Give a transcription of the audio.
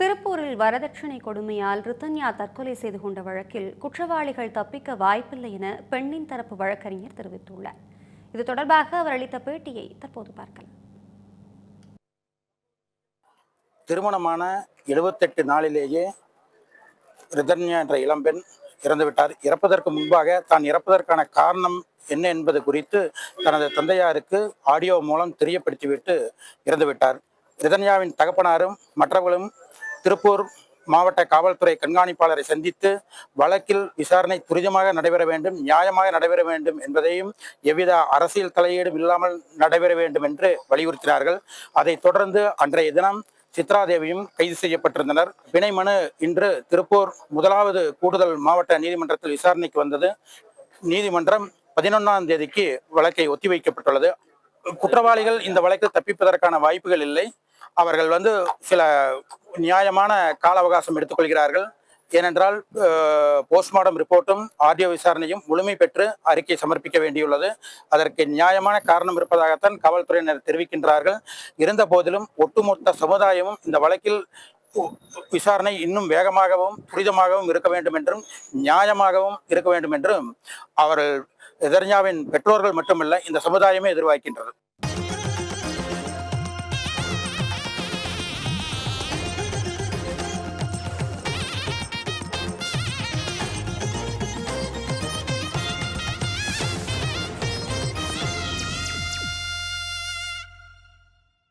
திருப்பூரில் வரதட்சணை கொடுமையால் ரித்தன்யா தற்கொலை செய்து கொண்ட வழக்கில் குற்றவாளிகள் தப்பிக்க வாய்ப்பில்லை என பெண்ணின் தரப்பு வழக்கறிஞர் தெரிவித்துள்ளார். இது தொடர்பாக அவர் அளித்த பேட்டியை தற்போது பார்க்கலாம். திருமணமான எழுபத்தெட்டு நாளிலேயே ரிதன்யா என்ற இளம்பெண் இறந்துவிட்டார். இறப்பதற்கு முன்பாக தான் இறப்பதற்கான காரணம் என்ன என்பது குறித்து தனது தந்தையாருக்கு ஆடியோ மூலம் தெரியப்படுத்திவிட்டு இறந்துவிட்டார். ரிதன்யாவின் தகப்பனாரும் மற்றவர்களும் திருப்பூர் மாவட்ட காவல்துறை கண்காணிப்பாளரை சந்தித்து வழக்கில் விசாரணை துரிதமாக நடைபெற வேண்டும் நியாயமாக நடைபெற வேண்டும் என்பதையும் எவ்வித அரசியல் தலையீடும் இல்லாமல் நடைபெற வேண்டும் என்று வலியுறுத்தினார்கள். அதைத் தொடர்ந்து அன்றைய தினம் சித்ராதேவியும் கைது செய்யப்பட்டிருந்தனர். பிணை மனு இன்று திருப்பூர் முதலாவது கூடுதல் மாவட்ட நீதிமன்றத்தில் விசாரணைக்கு வந்தது. நீதிமன்றம் பதினொன்றாம் தேதிக்கு வழக்கை ஒத்திவைக்கப்பட்டுள்ளது. குற்றவாளிகள் இந்த வழக்கில் தப்பிப்பதற்கான வாய்ப்புகள் இல்லை. அவர்கள் வந்து சில நியாயமான கால அவகாசம் எடுத்துக்கொள்கிறார்கள். ஏனென்றால் போஸ்ட்மார்டம் ரிப்போர்ட்டும் ஆடியோ விசாரணையும் முழுமை பெற்று அறிக்கை சமர்ப்பிக்க வேண்டியுள்ளது. அதற்கு நியாயமான காரணம் இருப்பதாகத்தான் காவல்துறையினர் தெரிவிக்கின்றார்கள். இருந்த போதிலும் ஒட்டுமொத்த சமுதாயமும் இந்த வழக்கில் விசாரணை இன்னும் வேகமாகவும் துரிதமாகவும் இருக்க வேண்டும் என்றும் நியாயமாகவும் இருக்க வேண்டும் என்றும் அவர்கள் எதர்ஞாவின் பெற்றோர்கள் மட்டுமல்ல இந்த சமுதாயமே எதிர்பார்க்கின்றது.